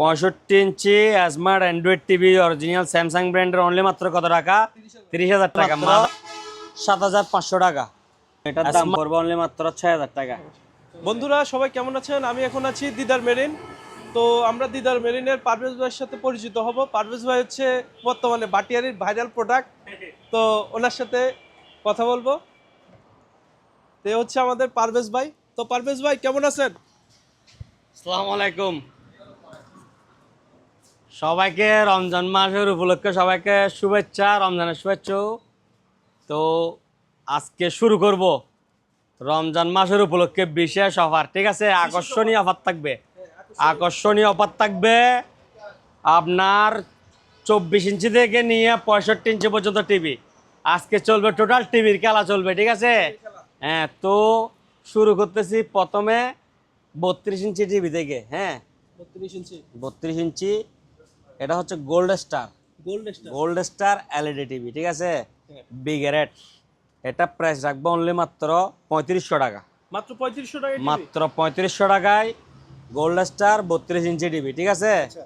পঁয়ষট্টি ইঞ্চি smart android TV original Samsung ব্র্যান্ডের only মাত্র কত টাকা? তিরিশ হাজার টাকা সাত হাজার পাঁচশো টাকা। এটার দাম পড়বে অনলি মাত্র ছয় হাজার টাকা। বন্ধুরা সবাই কেমন আছেন? আমি এখন আছি দিদার মেরিন। তো আমরা দিদার মেরিনের পারভেজ ভাইয়ের সাথে পরিচিত হব। পারভেজ ভাই হচ্ছে বর্তমানে বাটিয়ারির ভাইরাল প্রোডাক্ট তো ওনার সাথে কথা বলব। তো হচ্ছে আমাদের পারভেজ ভাই। তো পারভেজ ভাই কেমন আছেন? আসসালামু আলাইকুম। সবাইকে রমজান মাসের উপলক্ষে সবাইকে শুভেচ্ছা রমজানের শুভেচ্ছা। তো আজকে শুরু করব রমজান মাসের উপলক্ষে বিশেষ অফার ঠিক আছে? আকর্ষণীয় অফার থাকবে। আকর্ষণীয় অফার থাকবে আপনার চব্বিশ ইঞ্চি থেকে নিয়ে পঁয়ষট্টি ইঞ্চি পর্যন্ত টিভি। আজকে চলবে টোটাল টিভির খেলা চলবে ঠিক আছে? হ্যাঁ তো শুরু করতেছি প্রথমে বত্রিশ ইঞ্চি টিভি থেকে হ্যাঁ? বত্রিশ ইঞ্চি। বত্রিশ ইঞ্চি এটা হচ্ছে gold star. Gold star. Gold star LED TV ঠিক আছে? বিগ রেট এটা প্রাইস রাখব অনলি মাত্র পঁয়ত্রিশশো টাকা। মাত্র পঁয়ত্রিশশো টাকা মাত্র পঁয়ত্রিশশো টাকায় গোল্ড স্টার বত্রিশ ইঞ্চি টিভি ঠিক আছে? আচ্ছা।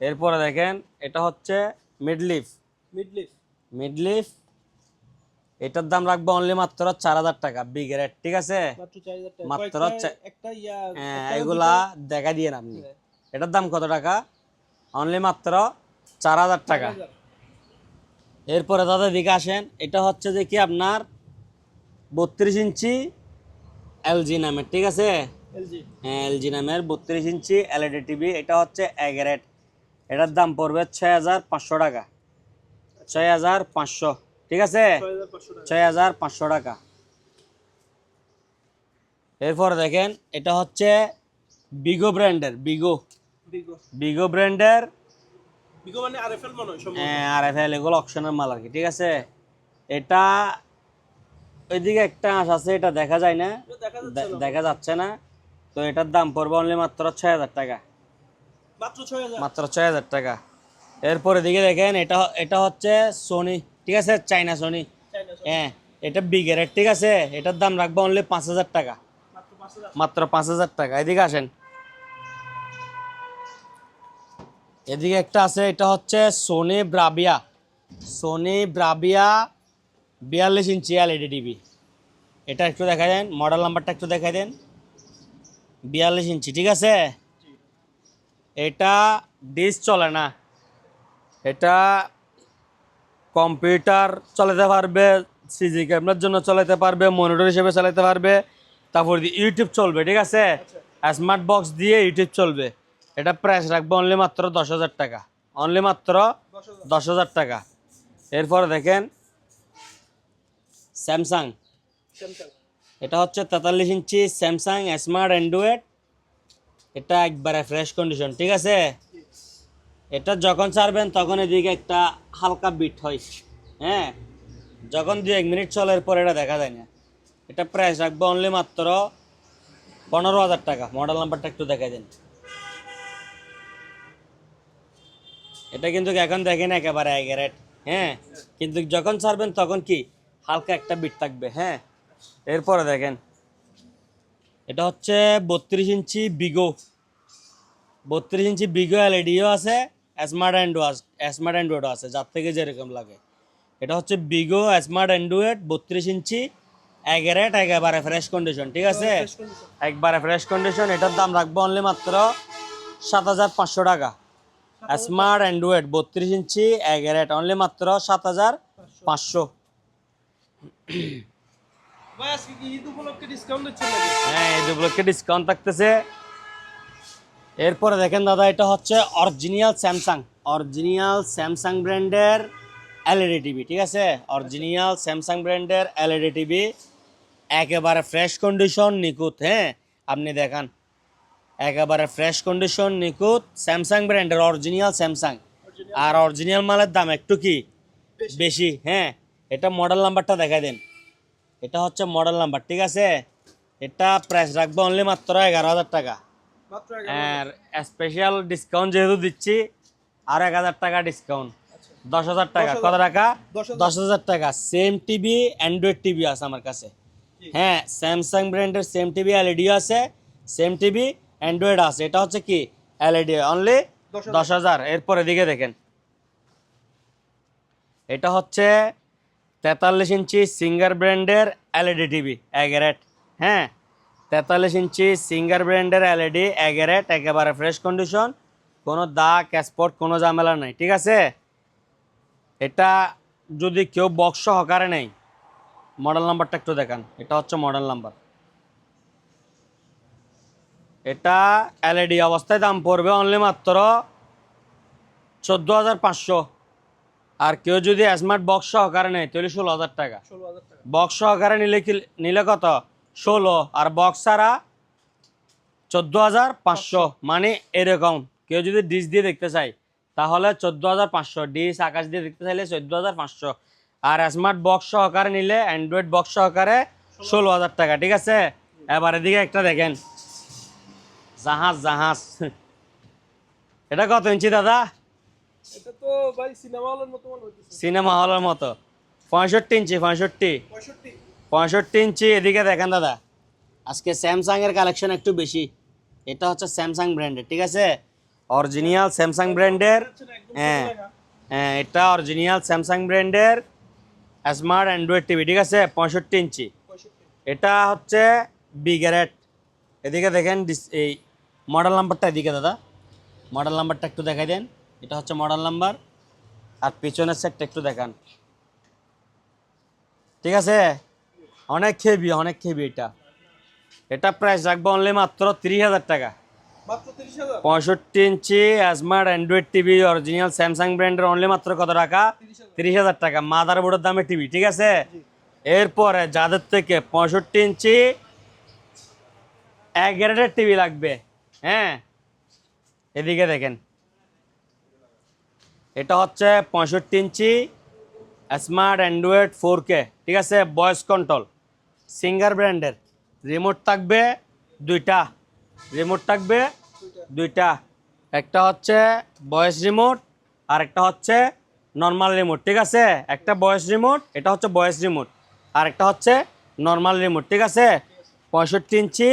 এরপরে দেখেন এটা হচ্ছে মিডলিফ মিডলিফ মিডলিফ এটার দাম রাখব অনলি মাত্র চার হাজার টাকা বিগ রেট ঠিক আছে? মাত্র চার হাজার টাকা। মাত্র একটা ইয়া হ্যাঁ, এগুলা দেখা দিয়ে আপনি হ্যাঁ। এটার দাম কত টাকা? অনলি মাত্র চার হাজার টাকা। এরপরে দাদা দিকে আসেন এটা হচ্ছে যে কি আপনার বত্রিশ ইঞ্চি এলজি নামের ঠিক আছে? হ্যাঁ এলজি নামের বত্রিশ ইঞ্চি এলইডি টিভি এটা হচ্ছে এগারেট এটার দাম পড়বে ছয় হাজার পাঁচশো টাকা। ছয় হাজার পাঁচশো ঠিক আছে? ছয় হাজার পাঁচশো টাকা। এরপরে দেখেন এটা হচ্ছে বিগো ব্র্যান্ডের বিগো বিগো ব্র্যান্ডের বিগো মানে আরএফএল মনে হয় সম্ভবত। আর এফ এল এগুলো অপশনের মাল আর কি ঠিক আছে? এটা ওইদিকে একটা আঁশ আছে এটা দেখা যায় না। দেখা যাচ্ছে না। তো এটার দাম পড়বে অনলি মাত্র ছয় হাজার টাকা। মাত্র ছয় হাজার? টাকা। এরপরে দিকে দেখেন এটা এটা হচ্ছে সোনি ঠিক আছে? চাইনা সোনি হ্যাঁ এটা বিগের ঠিক আছে? এটার দাম রাখব অনলি পাঁচ হাজার টাকা। মাত্র পাঁচ হাজার টাকা। এদিকে আসেন। এদিকে একটা আছে এটা হচ্ছে সোনি ব্রাবিয়া সোনি ব্রাবিয়া বিয়াল্লিশ ইঞ্চি এলইডি টিভি এটা একটু দেখা দেন মডেল নাম্বারটা একটু দেখাই দেন। বিয়াল্লিশ ইঞ্চি ঠিক আছে? এটা ডিস চলে না। এটা কম্পিউটার চালাতে পারবে সিজি ক্যামেরার জন্য চালাতে পারবে মনিটর হিসেবে চালাতে পারবে। তারপর ইউটিউব চলবে ঠিক আছে? স্মার্ট বক্স দিয়ে ইউটিউব চলবে। এটা প্রাইস রাখব অনলি মাত্র দশ হাজার টাকা। অনলি মাত্র দশ হাজার টাকা। এরপরে দেখেন স্যামসাং এটা হচ্ছে তেতাল্লিশ ইঞ্চি স্যামসাং স্মার্ট অ্যান্ড্রয়েড এটা একবারে ফ্রেশ কন্ডিশন ঠিক আছে? এটা যখন ছাড়বেন তখন এদিকে একটা হালকা বিট হয়। হ্যাঁ? যখন দু এক মিনিট চলে এরপর এটা দেখা যায় না। এটা প্রাইস রাখব অনলি মাত্র পনেরো হাজার টাকা। মডেল নাম্বারটা একটু দেখাই দেন। এটা কিন্তু এখন দেখেন একেবারে এগারেট হ্যাঁ? কিন্তু যখন ছাড়বেন তখন কি? হালকা একটা বিট থাকবে হ্যাঁ? এরপরে দেখেন। এটা হচ্ছে বত্রিশ ইঞ্চি বিগো বত্রিশ ইঞ্চি বিগো এলইডিও আছে স্মার্ট অ্যান্ড্রয়েড স্মার্ট অ্যান্ড্রয়েডও আছে যার থেকে যেরকম লাগে। এটা হচ্ছে বিগো স্মার্ট অ্যান্ড্রয়েড বত্রিশ ইঞ্চি এগারেট একেবারে ফ্রেশ কন্ডিশন ঠিক আছে? একবারে ফ্রেশ কন্ডিশন এটার দাম রাখব অনলি মাত্র সাত হাজার পাঁচশো টাকা। স্মার্ট অ্যান্ড্রয়েড বত্রিশ ইঞ্চি এগারেট অনলি মাত্র সাত হাজার পাঁচশো। কি ঈদ উপলক্ষে ডিসকাউন্ট হ্যাঁ থাকতেছে। এরপরে দেখেন দাদা এটা হচ্ছে অরিজিনাল স্যামসাং অরিজিনাল স্যামসাং ব্র্যান্ডের এলইডি টিভি ঠিক আছে? অরিজিনাল স্যামসাং ব্র্যান্ডের এলইডি টিভি একেবারে ফ্রেশ কন্ডিশন নিখুঁত হ্যাঁ? আপনি দেখান। একেবারে ফ্রেশ কন্ডিশন নিখুঁত স্যামসাং ব্র্যান্ডের অরিজিনাল স্যামসাং আর অরিজিনাল মালের দাম একটু কি? বেশি। হ্যাঁ। এটা মডেল নাম্বারটা দেখাই দেন। এটা হচ্ছে মডেল নাম্বার ঠিক আছে? এটা প্রাইস রাখব অনলি মাত্র এগারো হাজার টাকা। আর স্পেশাল ডিসকাউন্ট যেহেতু দিচ্ছি আর এক হাজার টাকা ডিসকাউন্ট দশ হাজার টাকা কত টাকা? দশ হাজার। টাকা। সেম টিভি অ্যান্ড্রয়েড টিভি আছে আমার কাছে। হ্যাঁ স্যামসাং ব্র্যান্ডের সেম টিভি এলইডি আছে। সেম টিভি অ্যান্ড্রয়েড আছে। এটা হচ্ছে কি? এলইডি অনলি দশ দশ হাজার। এরপর এদিকে দেখেন। এটা হচ্ছে তেতাল্লিশ ইঞ্চি সিঙ্গার ব্র্যান্ডের এলইডি টিভি এগারেট হ্যাঁ তেতাল্লিশ ইঞ্চি সিঙ্গার ব্র্যান্ডের এলইডি এগারেট একেবারে। ফ্রেশ কন্ডিশন কোনো দাগ স্পট কোনো ঝামেলা নাই। ঠিক আছে? এটা যদি কেউ বক্স হকারে নেই মডেল নাম্বারটা একটু দেখান। এটা হচ্ছে মডেল নাম্বার এটা এলইডি অবস্থায় দাম পড়বে অনলি মাত্র চোদ্দ হাজার পাঁচশো। আর কেউ যদি স্মার্ট বক্স সহকারে নেয় তাহলে ষোলো হাজার টাকা। বক্স সহকারে নিলে কি নিলে কত? ষোলো। আর বক্স ছাড়া চোদ্দ হাজার পাঁচশো। মানে এরকম। কেউ যদি ডিশ দিয়ে দেখতে চায় তাহলে চোদ্দ হাজার পাঁচশো। ডিশ আকাশ দিয়ে দেখতে চাইলে চোদ্দ হাজার পাঁচশো। আর স্মার্ট বক্স সহকারে নিলে অ্যান্ড্রয়েড বক্স সহকারে ষোলো হাজার টাকা। ঠিক আছে? এবার এদিকে একটা দেখেন। জাহাজ জাহাজ। এটা কত ইঞ্চি দাদা? এটা তো ভাই সিনেমা হলের মতো সিনেমা হলের মতো। পঁয়ষট্টি ইঞ্চি পঁয়ষট্টি। পঁয়ষট্টি। ইঞ্চি এদিকে দেখেন দাদা। আজকে স্যামসাং এর কালেকশন একটু বেশি। এটা হচ্ছে স্যামসাং ব্র্যান্ডের ঠিক আছে? অরিজিনাল স্যামসাং ব্র্যান্ডের হ্যাঁ হ্যাঁ এটা অরিজিনাল স্যামসাং ব্র্যান্ডের স্মার্ট অ্যান্ড্রয়েড টিভি ঠিক আছে? পঁয়ষট্টি ইঞ্চি। এটা হচ্ছে বিগ্যারেট এদিকে দেখেন এই মডেল নাম্বারটা এদিকে দাদা। মডেল নাম্বারটা একটু দেখাই দেন। এটা হচ্ছে মডেল নাম্বার। আর পিছনের সেটটা একটু দেখান। ঠিক আছে? অনেক খেবি অনেক খেবি এটা। এটা প্রাইস রাখব অনলি মাত্র তিরিশ হাজার টাকা। পঁয়ষট্টি ইঞ্চি smart android TV original Samsung ব্র্যান্ডের অনলি মাত্র কত টাকা? তিরিশ হাজার। তিরিশ হাজার টাকা। মাদার বোর্ডের দামে টিভি ঠিক আছে? এরপরে যাদের থেকে পঁয়ষট্টি ইঞ্চি এক গ্রেডের টিভি লাগবে। হ্যাঁ। এদিকে দেখেন। এটা হচ্ছে পঁয়ষট্টি ইঞ্চি স্মার্ট অ্যান্ড্রয়েড ফোর কে ঠিক আছে? ভয়েস কন্ট্রোল সিঙ্গার ব্র্যান্ডের রিমোট থাকবে দুইটা। রিমোট থাকবে দুইটা। একটা হচ্ছে ভয়েস রিমোট আর একটা হচ্ছে নর্মাল রিমোট ঠিক আছে? একটা ভয়েস রিমোট এটা হচ্ছে ভয়েস রিমোট আর একটা হচ্ছে নর্মাল রিমোট ঠিক আছে? পঁয়ষট্টি ইঞ্চি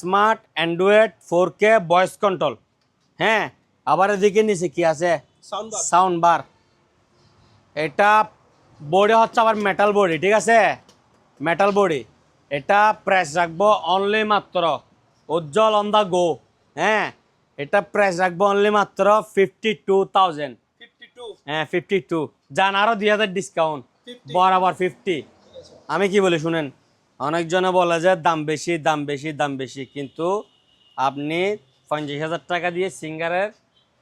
smart android four K voice control হ্যাঁ আবার এদিকে নিচে কি আছে? সাউন্ড বার এটা বোর্ডে হচ্ছে আবার মেটাল বডি ঠিক আছে? মেটাল বডি এটা প্রাইস রাখব অনলি মাত্র। উজ্জ্বল অন দা গো হ্যাঁ এটা প্রাইস রাখব অনলি মাত্র ফিফটি টু থাউজেন্ড হ্যাঁ ফিফটি টু যান আরও দুই হাজার ডিসকাউন্ট বরাবর ফিফটি আমি কি বলি শুনেন? অনেকজনে বলে যে দাম বেশি দাম বেশি দাম বেশি। কিন্তু আপনি পঞ্চাশ হাজার টাকা দিয়ে সিঙ্গারের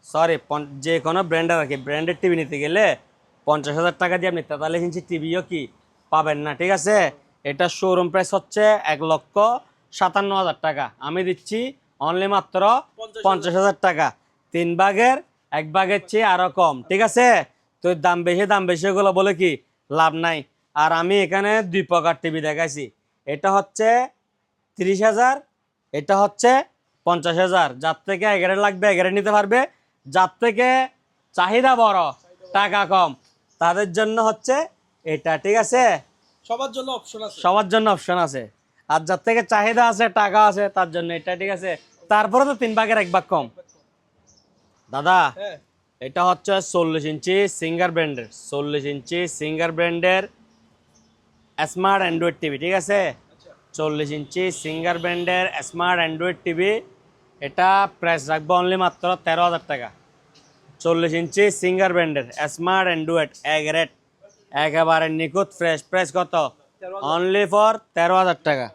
সরি যে কোনো ব্র্যান্ডের আর কি ব্র্যান্ডের টিভি নিতে গেলে পঞ্চাশ হাজার টাকা দিয়ে আপনি তেতাল্লিশ ইঞ্চি টিভিও কি পাবেন না ঠিক আছে? এটা শোরুম প্রাইস হচ্ছে এক লক্ষ সাতান্ন হাজার টাকা। আমি দিচ্ছি অনলি মাত্র পঞ্চাশ হাজার। টাকা। তিন ভাগের এক ভাগের চেয়ে আরও কম ঠিক আছে? তো দাম বেশি দাম বেশি এগুলো বলে কি লাভ নাই। আর আমি এখানে দুই প্রকার টিভি দেখাইছি। এটা হচ্ছে তিরিশ হাজার এটা হচ্ছে পঞ্চাশ হাজার। যার থেকে এগারো লাগবে এগারো নিতে পারবে। যার থেকে চাহিদা বড় টাকা কম তাদের জন্য হচ্ছে এটা ঠিক আছে? সবার জন্য অপশন আছে। সবার জন্য অপশন আছে। আর যার থেকে চাহিদা আছে টাকা আছে তার জন্য এটা ঠিক আছে? তারপরে তো তিন ভাগের এক ভাগ কম। দাদা হ্যাঁ। এটা হচ্ছে চল্লিশ ইঞ্চি সিঙ্গার ব্র্যান্ডের চল্লিশ ইঞ্চি সিঙ্গার ব্র্যান্ডের স্মার্ট অ্যান্ড্রয়েড টিভি ঠিক আছে? আচ্ছা। চল্লিশ ইঞ্চি সিঙ্গার ব্র্যান্ডের স্মার্ট অ্যান্ড্রয়েড টিভি এটা প্রাইস রাখব অনলি মাত্র তেরো হাজার টাকা। চল্লিশ ইঞ্চি সিঙ্গার ব্র্যান্ডের স্মার্ট অ্যান্ড্রয়েড এক রেট একেবারে নিখুঁত ফ্রেশ প্রাইস কত? অনলি ফর তেরো হাজার টাকা।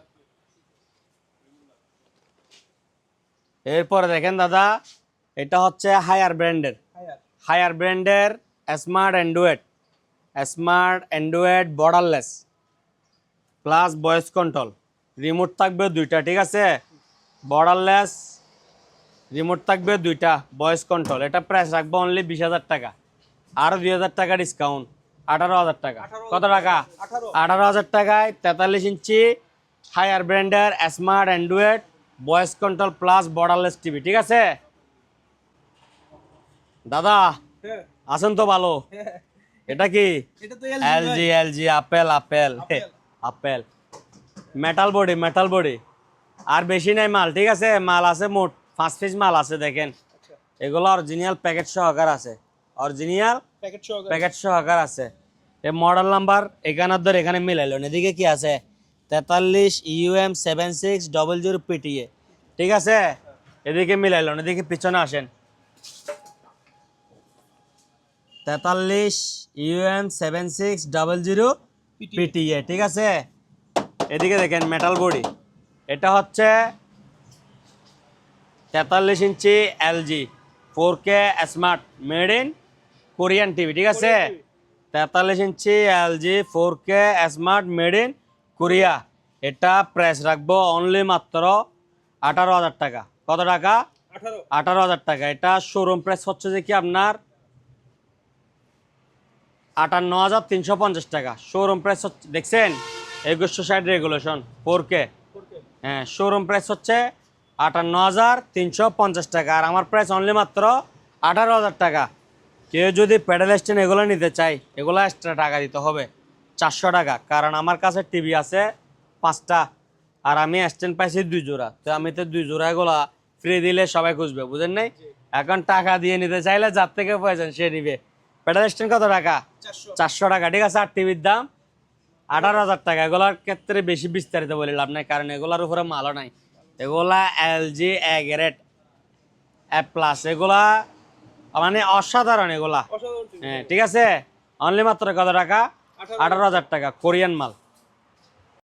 এরপরে দেখেন দাদা এটা হচ্ছে হায়ার ব্র্যান্ডের হায়ার হায়ার ব্র্যান্ডের smart android smart android borderless plus voice control. Remote থাকবে দুইটা ঠিক আছে? বর্ডারলেস রিমোট থাকবে দুইটা ভয়েস কন্ট্রোল। এটা প্রাইস রাখব অনলি বিশ হাজার টাকা। আরও দুই হাজার টাকা ডিসকাউন্ট আঠারো হাজার টাকা। কত টাকা? আঠারো। হাজার টাকায় তেতাল্লিশ ইঞ্চি হায়ার ব্র্যান্ডের smart android voice control plus borderless TV ঠিক আছে? দাদা হ্যাঁ। আছেন তো ভালো। হ্যাঁ। এটা কি? এটা তো LG LG Apple Apple Apple. Metal body metal body আর বেশি নাই মাল ঠিক আছে? মাল আছে মোট পাঁচ পিস মাল আছে দেখেন। আচ্ছা। এগুলো অরিজিনাল প্যাকেট সহকার আছে। অরিজিনাল প্যাকেট সহকার আছে। এই মডেল নাম্বার এখানে ধর এখানে মিলাইলো। এদিকে কি আছে? তেতাল্লিশ UM seven six double zero PTA ঠিক আছে? এদিকে মিলাইলো এদিকে পিছনে আসেন। তেতাল্লিশ UM seven six double zero PTA ঠিক আছে? এদিকে দেখেন মেটাল বডি এটা হচ্ছে তেতাল্লিশ inch LG four K smart made in Korean TV ঠিক আছে? তেতাল্লিশ inch LG four K smart made in Korea এটা প্রাইস রাখব অনলি মাত্র আঠারো হাজার টাকা। কত টাকা? আঠারো। আঠারো হাজার টাকা। এটা শোরুম প্রাইস হচ্ছে যে কি আপনার আটান্ন হাজার তিনশো পঞ্চাশ টাকা। শোরুম প্রাইস হচ্ছে, দেখছেন? একুশশো ষাট রেগুলেশন ফোর কে হ্যাঁ শোরুম প্রাইস হচ্ছে আটান্ন হাজার তিনশো পঞ্চাশ টাকা। আর আমার প্রাইস অনলি মাত্র আঠারো হাজার টাকা। কেউ যদি প্যাডেল স্ট্যান্ড এগুলো নিতে চাই এগুলো এক্সট্রা টাকা দিতে হবে, চারশো টাকা। কারণ আমার কাছে টিভি আছে পাঁচটা, আর আমি স্ট্যান্ড পাইছি দুই জোড়া। তো আমি তো দুই জোড়া এগুলা ফ্রি দিলে সবাই খুঁজবে, বুঝেন নাই? এখন টাকা দিয়ে নিতে চাইলে যার থেকে প্রয়োজন সে নিবে। প্যাডেল স্ট্যান্ড কত টাকা? চারশো। টাকা ঠিক আছে আর টিভির দাম। আঠারো হাজার টাকা এগুলার ক্ষেত্রে বেশি বিস্তারিত বলে লাভ নাই কারণ এগুলার উপরে মালও নাই। এগুলা LG A grade A plus এগুলা মানে অসাধারণ এগুলা। হ্যাঁ ঠিক আছে? অনলি মাত্র কত টাকা? আঠারো হাজার। টাকা কোরিয়ান মাল।